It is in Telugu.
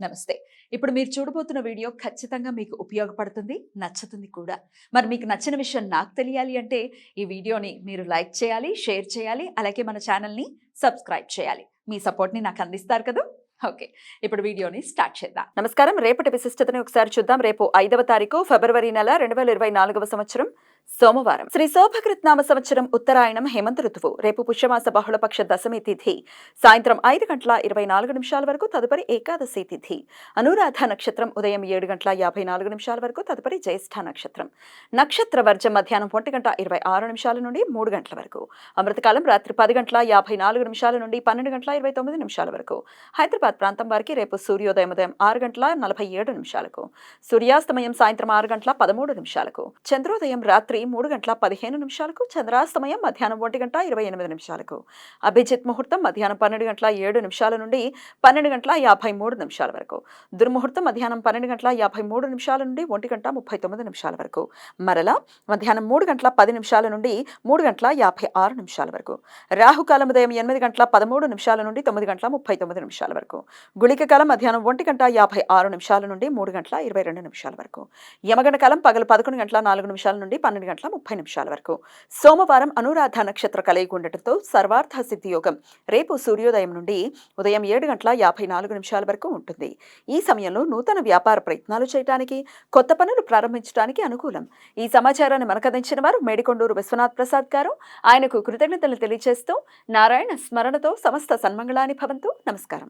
నమస్తే. ఇప్పుడు మీరు చూడబోతున్న వీడియో ఖచ్చితంగా మీకు ఉపయోగపడుతుంది నచ్చుతుంది కూడా. మరి మీకు నచ్చిన విషయం నాకు తెలియాలి అంటే ఈ వీడియోని మీరు లైక్ చేయాలి షేర్ చేయాలి అలాగే మన ఛానల్ని సబ్స్క్రైబ్ చేయాలి. మీ సపోర్ట్ని నాకు అందిస్తారు కదా? ఓకే. ఇప్పుడు వీడియోని స్టార్ట్ చేద్దాం. నమస్కారం. రేపటి విశిష్టతని ఒకసారి చూద్దాం. రేపు ఐదవ తారీఖు ఫిబ్రవరి నెల రెండు వేల ఇరవై నాలుగవ సంవత్సరం. సోమవారం శ్రీ శోభకృత్నామ సంవత్సరం ఉత్తరాయణం హేమంత ఋతువు. రేపు పుష్యమాస బహుళపక్ష దశమి తిథి. సాయంత్రం ఐదు గంటల ఇరవై నాలుగు నిమిషాల వరకు తదుపరి ఏకాదశి తిథి. అనురాధ నక్షత్రం ఉదయం ఏడు గంటల యాభై నాలుగు నిమిషాల వరకు తదుపరి జ్యేష్ఠ నక్షత్రం. నక్షత్ర వర్జం మధ్యాహ్నం ఒంటి గంట ఇరవై ఆరు నిమిషాల నుండి మూడు గంటల వరకు. అమృతకాలం రాత్రి పది గంటల యాభై నాలుగు నిమిషాల నుండి పన్నెండు గంటల ఇరవై తొమ్మిది నిమిషాల వరకు. హైదరాబాద్ ప్రాంతం వారికి రేపు సూర్యోదయం ఉదయం ఆరు గంటల నలభై ఏడు నిమిషాలకు. సూర్యాస్తమయం సాయంత్రం ఆరు గంటల పదమూడు నిమిషాలకు. చంద్రోదయం రాత్రి రాత్రి మూడు గంటల పదిహేను నిమిషాలకు చంద్రాస్తమయం మధ్యాహ్నం ఒంటి గంట ఇరవై ఎనిమిది నిమిషాలకు. అభిజిత్ ముహూర్తం మధ్యాహ్నం పన్నెండు గంటల ఏడు నిమిషాల నుండి పన్నెండు గంటల యాభై మూడు నిమిషాల వరకు. దుర్ముహూర్తం మధ్యాహ్నం పన్నెండు గంటల యాభై మూడు నిమిషాల నుండి ఒంటి గంట ముప్పై తొమ్మిది నిమిషాల వరకు. మరలా మధ్యాహ్నం మూడు గంటల పది నిమిషాల నుండి మూడు గంటల యాభై ఆరు నిమిషాల వరకు. రాహుకాలం ఉదయం ఎనిమిది గంటల పదమూడు నిమిషాల నుండి తొమ్మిది గంటల ముప్పై తొమ్మిది నిమిషాల వరకు. గుళిక కాలం మధ్యాహ్నం ఒంటి గంట యాభై ఆరు నిమిషాల నుండి మూడు గంటల ఇరవై రెండు నిమిషాల వరకు. యమగండ కాలం పగలు పదకొండు గంటల నాలుగు నిమిషాల నుండి పన్నెండు పన్నెండు గంటల ముప్పై నిమిషాల వరకు. సోమవారం అనురాధ నక్షత్ర కలయిక ఉండటంతో సర్వార్థ సిద్ధి యోగం రేపు సూర్యోదయం నుండి ఉదయం ఏడు గంటల యాభై నాలుగు నిమిషాల వరకు ఉంటుంది. ఈ సమయంలో నూతన వ్యాపార ప్రయత్నాలు చేయడానికి కొత్త పనులు ప్రారంభించడానికి అనుకూలం. ఈ సమాచారాన్ని మనకందించిన వారు మేడికొండూరు విశ్వనాథ్ ప్రసాద్ గారు. ఆయనకు కృతజ్ఞతలు తెలియజేస్తూ నారాయణ స్మరణతో సమస్త సన్మంగళాని భవంతు. నమస్కారం.